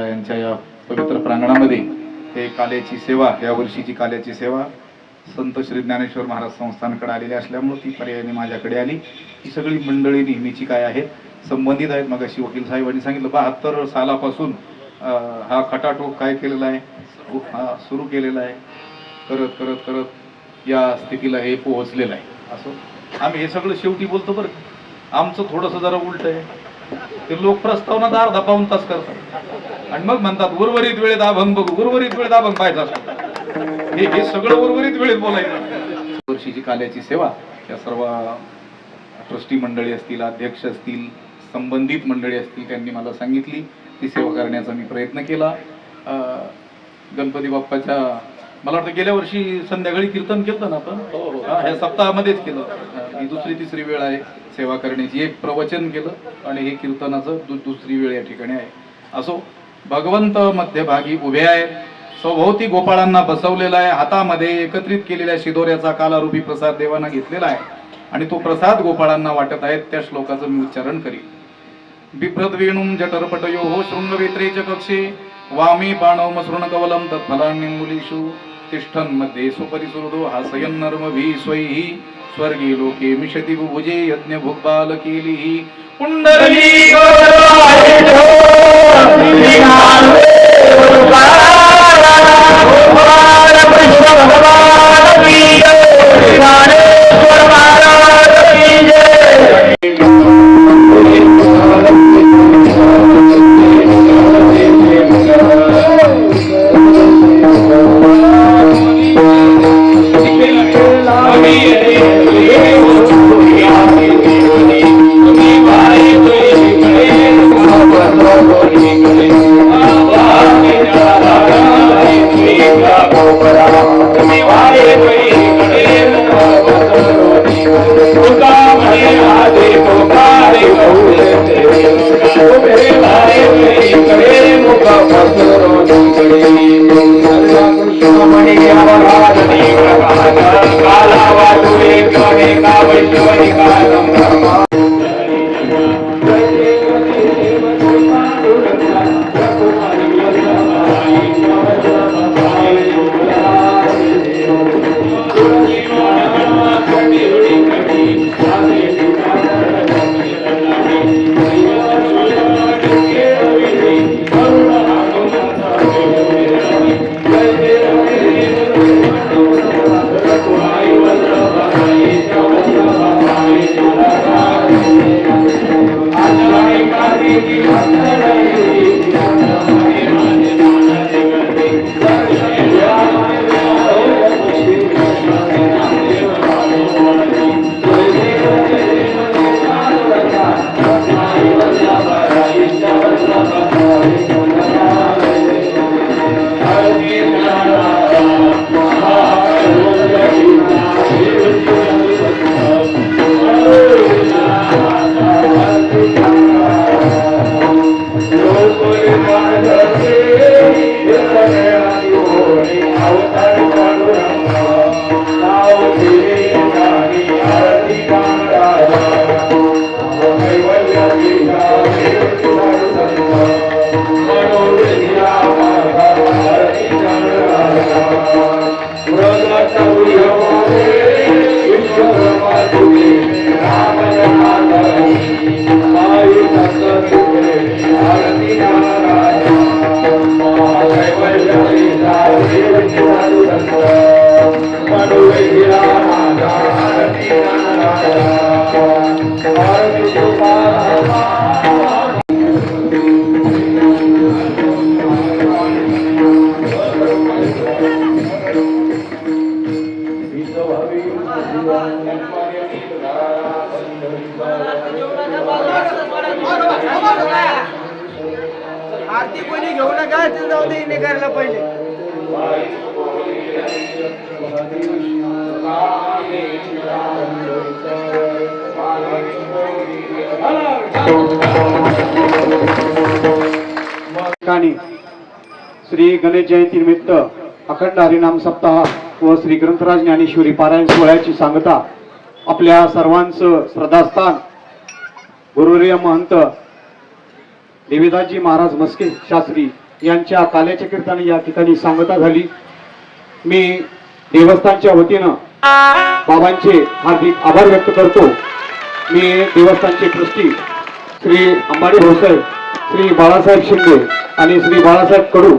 गणपती यांच्या या पवित्र प्रांगणामध्ये हे काल्याची सेवा या वर्षीची काल्याची सेवा संत श्री ज्ञानेश्वर महाराज संस्थानकडे आलेली असल्यामुळे ती पर्यायाने माझ्याकडे आली. ही सगळी मंडळी नेहमीची काय आहेत संबंधित आहेत. मग अशी वकील साहेबांनी सांगितलं बहात्तर सालापासून हा खटाटोक काय केलेला आहे? हा सुरू केलेला आहे. करत करत करत या स्थितीला हे पोहोचलेलं आहे. असं आम्ही हे सगळं शेवटी बोलतो बरं आमचं थोडंसं जरा उलट आहे. ते लोक प्रस्तावना अर्धा पाऊन तास करतात. आणि मग म्हणतात उर्वरित वेळेत अभंग बघू उर्वरित वेळेत अभंग पाहायचा असतो. हे हे सगळं उर्वरित वेळेत बोलायचं. वर्षीची काल्याची सेवा या सर्व ट्रस्टी मंडळी असतील अध्यक्ष असतील संबंधित मंडळी असतील त्यांनी मला सांगितली. ती सेवा करण्याचा मी प्रयत्न केला. गणपती बाप्पाच्या मला वाटतं गेल्या वर्षी संध्याकाळी कीर्तन केलं ना आपण? हा, ह्या सप्ताहामध्येच केलं. हा, ही दुसरी तिसरी वेळ आहे. सेवा करण्याची एक प्रवचन केलं. आणि हे कीर्तनाचं दु- दुसरी वेळ या ठिकाणी आहे. असो भगवंत मध्यभागी उभे आहेत. स्वभोवती गोपाळांना बसवलेला आहे. हातामध्ये एकत्रित केलेल्या शिदोऱ्याचा कालारूपी प्रसाद देवांना घेतलेला आहे. आणि तो प्रसाद गोपाळांना वाटत आहेत त्या श्लोकाचं मी उच्चारण करीन. बिभ्रत वेणुम जठरपटयो हो शृंगवेत्रे च कक्षे. वामी बाणव मसृण कवलं तत्फलान्यमुलीषु तिष्ठनमध्ये सुपरि सुहृदो हासयन् नर्मभिः स्वैः स्वर्गी लोके मिशति बुभुजे यज्ञ भुग्बाल केलिः पुण्डरी Oh, my God. आरती कोणी घेऊ नका जाऊ दे करायला पहिले. ठिकाणी श्री गणेश जयंती निमित्त अखंड हरिनाम सप्ताह व श्री ग्रंथराज ज्ञानेश्वरी पारायण सोहळ्याची सांगता आपल्या सर्वांचं श्रद्धास्थान गुरुरिय महंत देवीदासजी महाराज मस्के शास्त्री यांच्या काल्याच्या कीर्तन या ठिकाणी सांगता झाली. मी देवस्थानच्या वतीनं बाबांचे हार्दिक आभार व्यक्त करतो. मी देवस्थानचे ट्रस्टी श्री अंबाडी भाऊसाहेब श्री बाळासाहेब शिंदे आणि श्री बाळासाहेब कडू.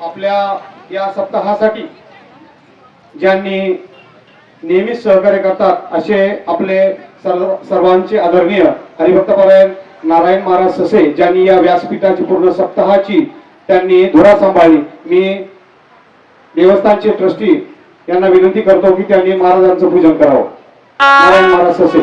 आपल्या या सप्ताहासाठी ज्यांनी नेहमीच सहकार्य करतात असे आपले सर्व सर्वांचे आदरणीय हरिभक्तपरायण नारायण महाराज ससे ज्यांनी या व्यासपीठाची पूर्ण सप्ताहाची त्यांनी धुरा सांभाळली. मी देवस्थानचे ट्रस्टी यांना विनंती करतो की त्यांनी महाराजांचं पूजन करावं. नारायण महाराज ससे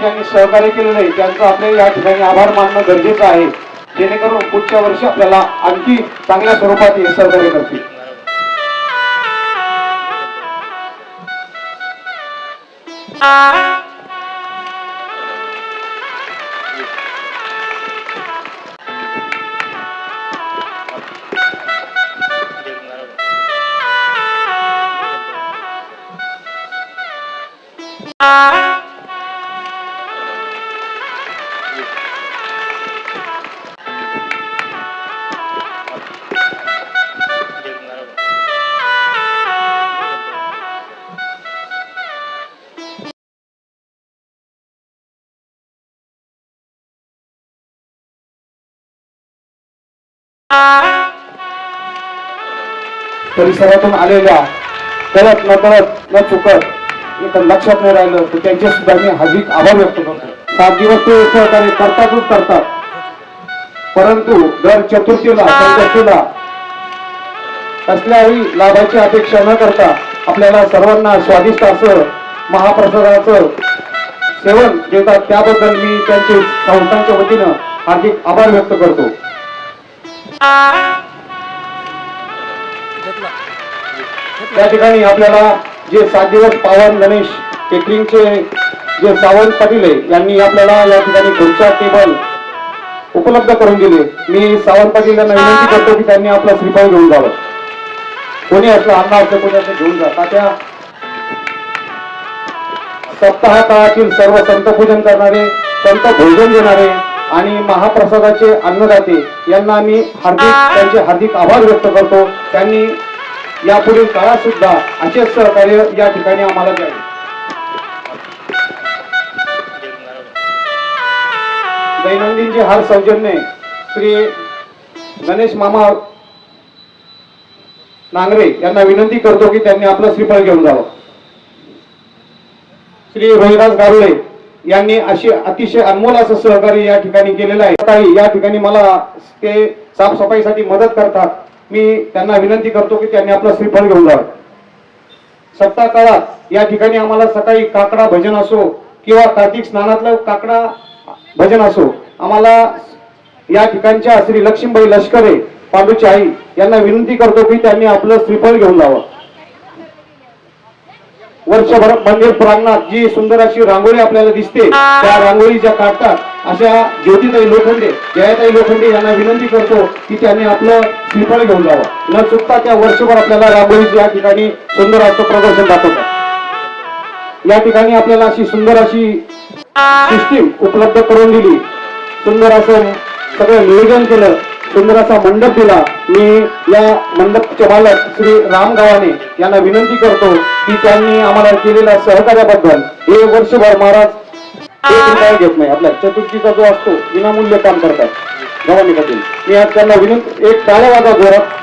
त्यांनी सहकार्य केलं नाही. त्यांचं आपल्या या ठिकाणी आभार मानणं गरजेचं आहे. जेणेकरून पुढच्या वर्षी आपल्याला आणखी चांगल्या स्वरूपात हे सहकार्य करतील. Música परिसरातून आलेल्या कळत न कळत न चुकत एक लक्षात नाही राहिलं तर त्यांचे सुद्धा मी हार्दिक आभार व्यक्त करतो. सात दिवस ते सहकार्य करतातच करतात. परंतु दर चतुर्थीला संकष्टीला कसल्याही लाभाची अपेक्षा न करता आपल्याला सर्वांना स्वादिष्ट असं महाप्रसादाचं सेवन देतात. त्याबद्दल मी त्यांचे संस्थांच्या वतीनं हार्दिक आभार व्यक्त करतो. त्या ठिकाणी आपल्याला जे सात दिवस पावन गणेश केटरिंगचे जे सावंत पाटील आहे यांनी आपल्याला या ठिकाणी खुर्च्या टेबल उपलब्ध करून दिले. मी सावंत पाटील यांना विनंती करतो की त्यांनी आपलं श्रीफळ घेऊन जावं कोणी असलं अन्न असलं कोणी असं घेऊन जा. त्या सप्ताह काळातील सर्व संत पूजन करणारे संत भोजन देणारे आणि महाप्रसादाचे अन्नदाते यांना मी हार्दिक त्यांचे हार्दिक आभार व्यक्त करतो. त्यांनी यापुढील काळात सुद्धा असेच सहकार्य या ठिकाणी आम्हाला द्यावे. दैनंदिनचे हार सौजन्य श्री गणेश मामा नांगरे यांना विनंती करतो की त्यांनी आपलं श्रीफळ घेऊन जावं. श्री रोहिदास गारुळे यांनी अशी अतिशय अनमोल असं सहकार्य या ठिकाणी केलेलं आहे. काही या ठिकाणी मला ते साफसफाईसाठी मदत करतात. मी त्यांना विनंती करतो की त्यांनी आपलं श्रीफळ घेऊन जावं. सप्ताह काळात या ठिकाणी आम्हाला सकाळी काकडा भजन असो किंवा कार्तिक स्नानातलं काकडा भजन असो आम्हाला या ठिकाणच्या श्री लक्ष्मीबाई लष्करे पांडूची आई यांना विनंती करतो की त्यांनी आपलं श्रीफळ घेऊन जावं. वर्षभर मंदिर प्रांगणात जी सुंदर अशी रांगोळी आपल्याला दिसते त्या रांगोळी ज्या काढतात अशा ज्योतिताई लोखंडे जयाताई लोखंडे यांना विनंती करतो की त्यांनी आपलं श्रीफळ घेऊन जावं. न चुकता त्या वर्षभर आपल्याला रांगोळीचं या ठिकाणी सुंदर असं प्रदर्शन दाखवतात. या ठिकाणी आपल्याला अशी सुंदर अशी सिस्टीम उपलब्ध करून दिली. सुंदर असं सगळं नियोजन केलं. सुंदर असा मंडप दिला. मी या मंडपचे मालक श्री राम गावाने यांना विनंती करतो की त्यांनी आम्हाला केलेल्या सहकार्याबद्दल हे वर्षभर महाराज रुपया घेत नाही. आपल्या चतुर्थीचा जो असतो विनामूल्य काम करतात. गव्हाणीकडून मी आज त्यांना विनंती एक टाळ्या वाजा जोरात.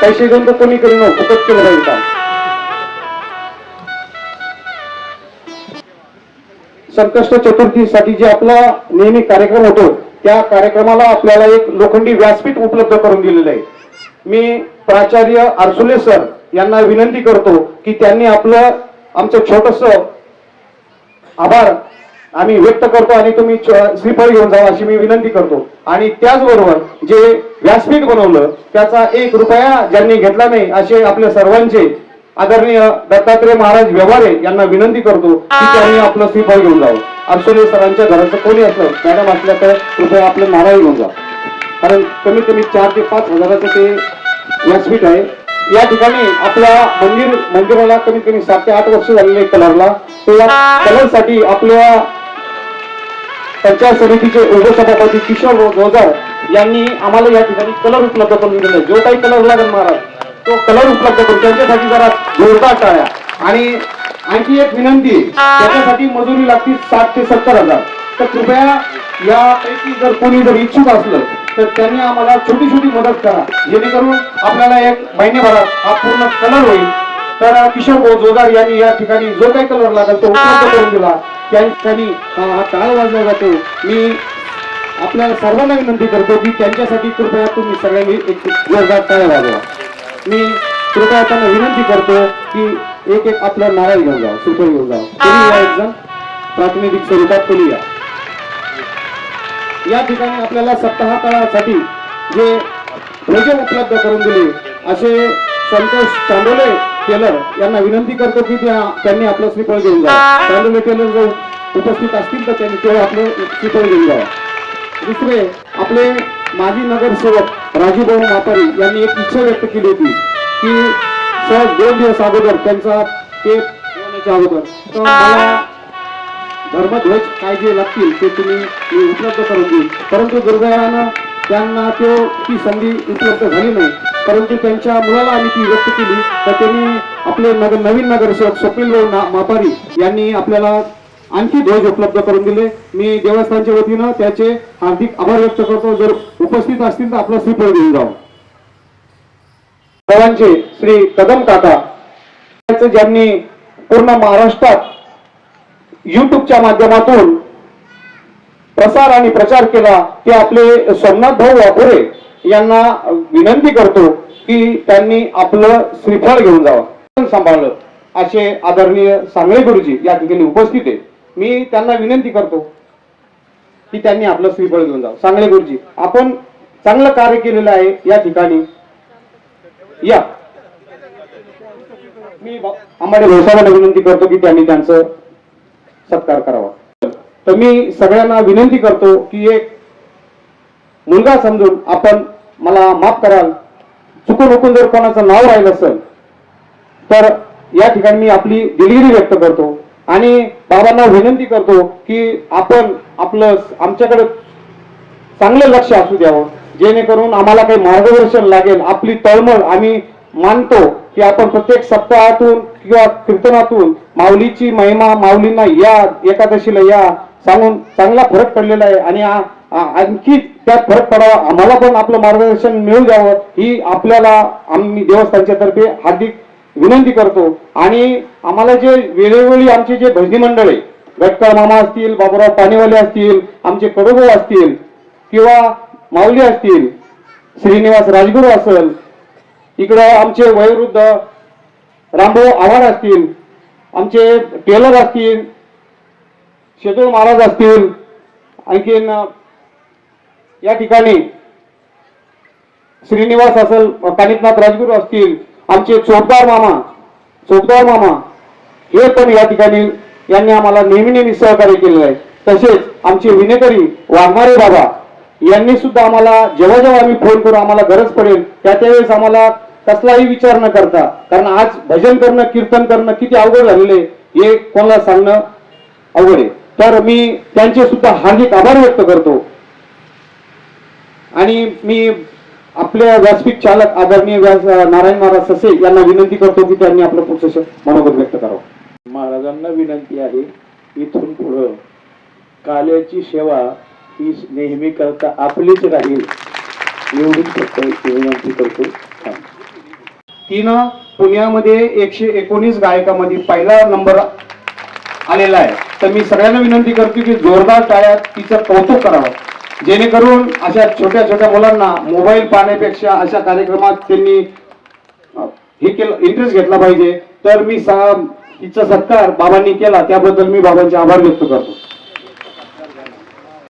पैसे घेऊन तर कोणी करीन फुकट केलं पाहिजे काम. संकष्ट चतुर्थीसाठी जे आपला नेहमी कार्यक्रम होतो त्या कार्यक्रमाला आपल्याला एक लोखंडी व्यासपीठ उपलब्ध करून दिलेलं आहे. मी प्राचार्य आरसुले सर यांना विनंती करतो की त्यांनी आपलं आमचं छोटस आभार. आम्ही व्यक्त करतो आणि तुम्ही स्लीपर घेऊन जावा अशी मी विनंती करतो. आणि त्याचबरोबर जे व्यासपीठ बनवलं त्याचा एक रुपया ज्यांनी घेतला नाही असे आपल्या सर्वांचे आदरणीय दत्तात्रय महाराज व्यवहारे यांना विनंती करतो की त्यांनी आपलं स्लीपर घेऊन जावं. अर्सोले सरांच्या घराचं कोणी असलं मॅडम असल्या तर कृपया आपलं नारळ घेऊन जा. कारण कमीत कमी चार ते पाच हजाराचं ते व्यासपीठ आहे. या ठिकाणी आपल्या मंदिर मंदिराला कमीत कमी सात ते आठ वर्ष झालेले कलरला. तो या कलरसाठी आपल्या पंचायत समितीचे उपसभापती किशोर जोजार यांनी आम्हाला या ठिकाणी कलर उपलब्ध करून दिले जो काही कलर लागेल महाराज तो कलर उपलब्ध करून त्यांच्यासाठी जरा जोरदार टाळ्या. आणि आणखी एक विनंती त्याच्यासाठी मजुरी लागतील साठ ते सत्तर हजार. तर कृपया यापैकी जर कोणी जर इच्छुक असलं तर त्यांनी आम्हाला छोटी छोटी मदत करा. जेणेकरून आपल्याला एक महिन्याभरात हा पूर्ण कलर होईल. तर किशोर भाऊ जोदार यांनी या ठिकाणी जो काही कलर लागेल तो उपलब्ध करून दिला. त्यांनी हा टाळ वाजला जातो मी आपल्याला सर्वांना विनंती करतो की त्यांच्यासाठी कृपया तुम्ही सगळ्यांनी एक जोरदार टाळ्या वाजवा. मी कृपया त्यांना विनंती करतो की एक एक आपलं नारळ घेऊन जा सुपर घेऊन जा या प्रातिनिधिक स्वरूपात कोणी या. या ठिकाणी आपल्याला सप्ताह काळासाठी जे भोजन उपलब्ध करून दिले असे संतोष चांदोले टेलर यांना विनंती करतो की त्या त्यांनी आपलं श्रीफळ घेऊन जावं. चांदोले टेलर जर उपस्थित असतील तर त्यांनी तेव्हा आपलं श्रीफळ घेऊन जावं. दुसरे आपले माजी नगरसेवक राजूभाऊ मापारी यांनी एक इच्छा व्यक्त केली होती की सहज दोन दिवस अगोदर त्यांचा ते अगोदर. तर मला धर्मध्वज काय जे लागतील ते तुम्ही मी उपलब्ध करून देईल परंतु दुर्दैवानं त्यांना तो ती संधी उपलब्ध झाली नाही. परंतु त्यांच्या मुलाला आम्ही ती व्यक्त केली तर त्यांनी आपले नगर नवीन नगरसेवक स्वप्नील ना- मापारी यांनी आपल्याला आणखी ध्वज उपलब्ध करून दिले. मी देवस्थानच्या वतीनं त्याचे हार्दिक आभार व्यक्त करतो. जर उपस्थित असतील तर आपलं श्रीफळ देऊन जाऊ. सर्वांचे श्री कदम काका ज्यांनी पूर्ण महाराष्ट्रात युट्यूबच्या माध्यमातून प्रसार आणि प्रचार केला ते आपले सोमनाथ भाऊ वाघोरे यांना विनंती करतो की त्यांनी आपलं श्रीफळ घेऊन जावं. सांभाळलं. असे आदरणीय सांगळे गुरुजी या ठिकाणी उपस्थित आहे मी त्यांना विनंती करतो की त्यांनी आपलं श्रीफळ घेऊन जावं. सांगळे गुरुजी आपण चांगलं कार्य केलेलं आहे या ठिकाणी. या. मी आम्हाला व्यवसायाला विनंती करतो की त्यांनी त्यांचं सत्कार करावा. तर मी सगळ्यांना विनंती करतो की एक मुलगा समजून आपण मला माफ कराल चुकून उकून जर कोणाचं नाव राहिलं असेल तर या ठिकाणी मी आपली दिलगिरी व्यक्त करतो आणि बाबांना विनंती करतो की आपण आपलं आमच्याकडे चांगलं लक्ष असू द्यावं जेणेकरून आम्हाला काही मार्गदर्शन लागेल आपली तळमळ आम्ही मानतो की आपण प्रत्येक सप्ताहातून किंवा कीर्तनातून माऊलीची महिमा माऊलींना या एकादशीला या सांगून चांगला फरक पडलेला आहे. आणि आणखी त्यात फरक पडावा. आम्हाला पण आपलं मार्गदर्शन मिळू द्यावं ही आपल्याला आम्ही देवस्थानच्या तर्फे हार्दिक विनंती करतो. आणि आम्हाला जे वेळोवेळी आमचे जे भजनी मंडळ आहे गटकर मामा असतील बाबूराव पाणीवाले असतील आमचे कडोभाऊ असतील किंवा माऊली असतील श्रीनिवास राजगुरू असेल इकडं आमचे वयोवृद्ध रामभाऊ आव्हाड असतील आमचे टेलर असतील शेतूर महाराज असतील आणखीन या ठिकाणी श्रीनिवास असेल कानिकनाथ राजगुरू असतील आमचे चोपदार मामा चोपदार मामा हे पण या ठिकाणी यांनी आम्हाला नेहमी नेहमी सहकार्य केलेलं आहे. तसेच आमचे विनेकरी वाघमारे बाबा यांनी सुद्धा आम्हाला जेव्हा जेव्हा आम्ही फोन करू आम्हाला गरज पडेल त्या त्यावेळेस आम्हाला कसलाही विचार न करता कारण आज भजन करणं कीर्तन करणं किती अवघड झालेले हे कोणाला सांगणं अवघड आहे. तर मी त्यांचे सुद्धा हार्दिक आभार व्यक्त करतो. आणि मी आपल्या व्यासपीठ चालक आदरणीय व्यास नारायण महाराज ससे यांना विनंती करतो की त्यांनी आपलं पुढचं मनोगत व्यक्त करावं. महाराजांना विनंती आहे इथून पुढं काल्याची सेवा ही नेहमी करता आपलीच राहील एवढीच फक्त विनंती करतो. थांब. तिनं पुण्यामध्ये एकशे एकोणीस गायकामध्ये पहिला नंबर आलेला आहे. तर मी सगळ्यांना विनंती करतो की जोरदार टाळ्यात तिचं कौतुक करावं. जेणेकरून अशा छोट्या छोट्या मुलांना मोबाईल पाहण्यापेक्षा अशा कार्यक्रमात त्यांनी हे केलं इंटरेस्ट घेतला पाहिजे. तर मी सा तिचा सत्कार बाबांनी केला. त्याबद्दल मी बाबांचे आभार व्यक्त करतो.